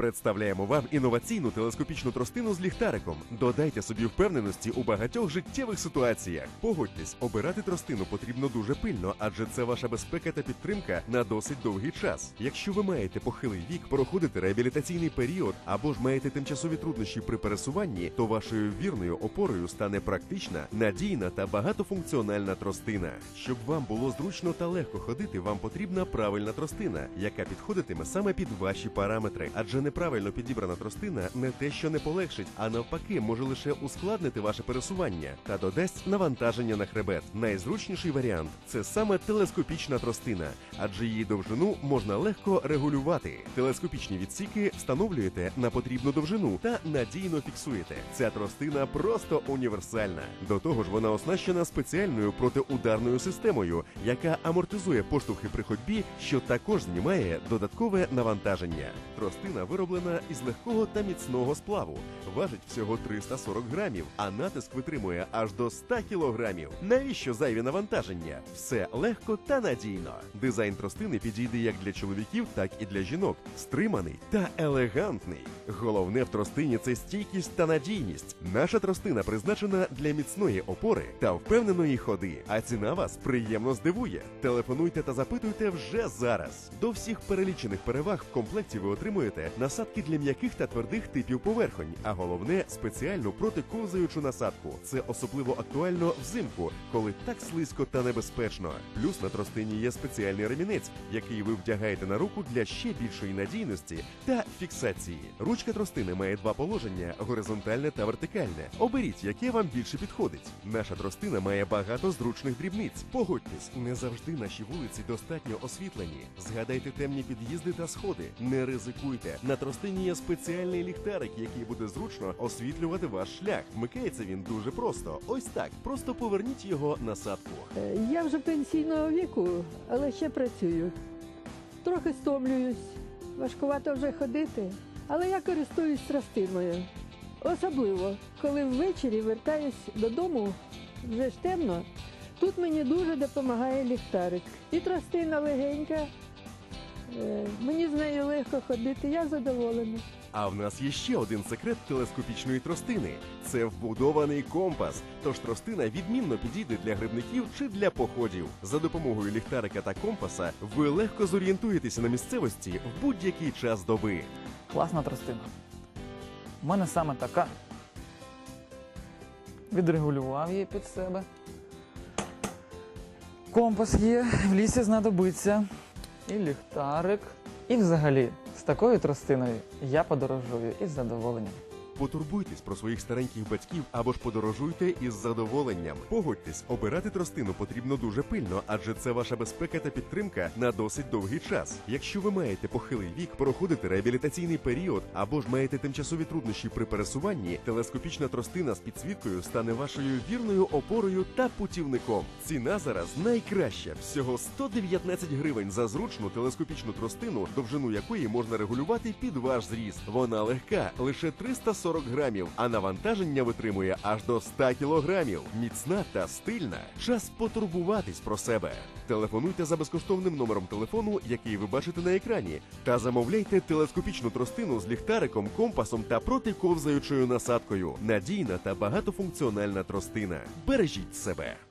Представляємо вам інноваційну телескопічну тростину з ліхтариком. Додайте собі впевненості у багатьох життєвих ситуаціях. Погодьтесь, обирати тростину потрібно дуже пильно, адже це ваша безпека та підтримка на досить довгий час. Якщо ви маєте похилий вік, проходите реабілітаційний період або ж маєте тимчасові труднощі при пересуванні, то вашою вірною опорою стане практична, надійна та багатофункціональна тростина. Щоб вам було зручно та легко ходити, вам потрібна правильна тростина, яка підходитиме саме під ваші параметри. Адже неправильно підібрана тростина не те, що не полегшить, а навпаки, може лише ускладнити ваше пересування та додасть навантаження на хребет. Найзручніший варіант це саме телескопічна тростина, адже її довжину можна легко регулювати. Телескопічні відсіки встановлюєте на потрібну довжину та надійно фіксуєте. Ця тростина просто універсальна. До того ж, вона оснащена спеціальною протиударною системою, яка амортизує поштовхи при ходьбі, що також знімає додаткове навантаження. Тростина вироблена із легкого та міцного сплаву, важить всього 340 грамів, а натиск витримує аж до 100 кілограмів. Навіщо зайві навантаження? Все легко та надійно. Дизайн тростини підійде як для чоловіків, так і для жінок. Стриманий та елегантний. Головне в тростині це стійкість та надійність. Наша тростина призначена для міцної опори та впевненої ходи. А ціна вас приємно здивує. Телефонуйте та запитуйте вже зараз. До всіх перелічених переваг в комплекті ви отримуєте насадки для м'яких та твердих типів поверхонь, а головне спеціальну протиковзаючу насадку. Це особливо актуально взимку, коли так слизько та небезпечно. Плюс на тростині є спеціальний ремінець, який ви вдягаєте на руку для ще більшої надійності та фіксації. Ручка тростини має два положення: горизонтальне та вертикальне. Оберіть, яке вам більше підходить. Наша тростина має багато зручних дрібниць. Погодьтесь, не завжди наші вулиці достатньо освітлені. Згадайте темні під'їзди та сходи. Не ризикуйте. На тростині є спеціальний ліхтарик, який буде зручно освітлювати ваш шлях. Вмикається він дуже просто. Ось так. Просто поверніть його насадку. Е, Я вже пенсійного віку, але ще працюю. Трохи стомлююсь, важкувато вже ходити, але я користуюсь тростиною. Особливо, коли ввечері вертаюсь додому, вже ж темно. Тут мені дуже допомагає ліхтарик. І тростина легенька. Е, Мені з нею легко ходити, я задоволена. А в нас є ще один секрет телескопічної тростини: це вбудований компас. Тож тростина відмінно підійде для грибників чи для походів. За допомогою ліхтарика та компаса ви легко зорієнтуєтеся на місцевості в будь-який час доби. Класна тростина. У мене саме така. Відрегулював її під себе. Компас є, в лісі знадобиться. І ліхтарик. І взагалі, з такою тростиною я подорожую із задоволенням. Потурбуйтесь про своїх стареньких батьків або ж подорожуйте із задоволенням. Погодьтесь, обирати тростину потрібно дуже пильно, адже це ваша безпека та підтримка на досить довгий час. Якщо ви маєте похилий вік, проходите реабілітаційний період або ж маєте тимчасові труднощі при пересуванні, телескопічна тростина з підсвіткою стане вашою вірною опорою та путівником. Ціна зараз найкраща всього 119 гривень за зручну телескопічну тростину, довжину якої можна регулювати під ваш зріст. Вона легка, лише 340 грамів, а навантаження витримує аж до 100 кілограмів. Міцна та стильна. Час потурбуватись про себе. Телефонуйте за безкоштовним номером телефону, який ви бачите на екрані, та замовляйте телескопічну тростину з ліхтариком, компасом та протиковзаючою насадкою. Надійна та багатофункціональна тростина. Бережіть себе.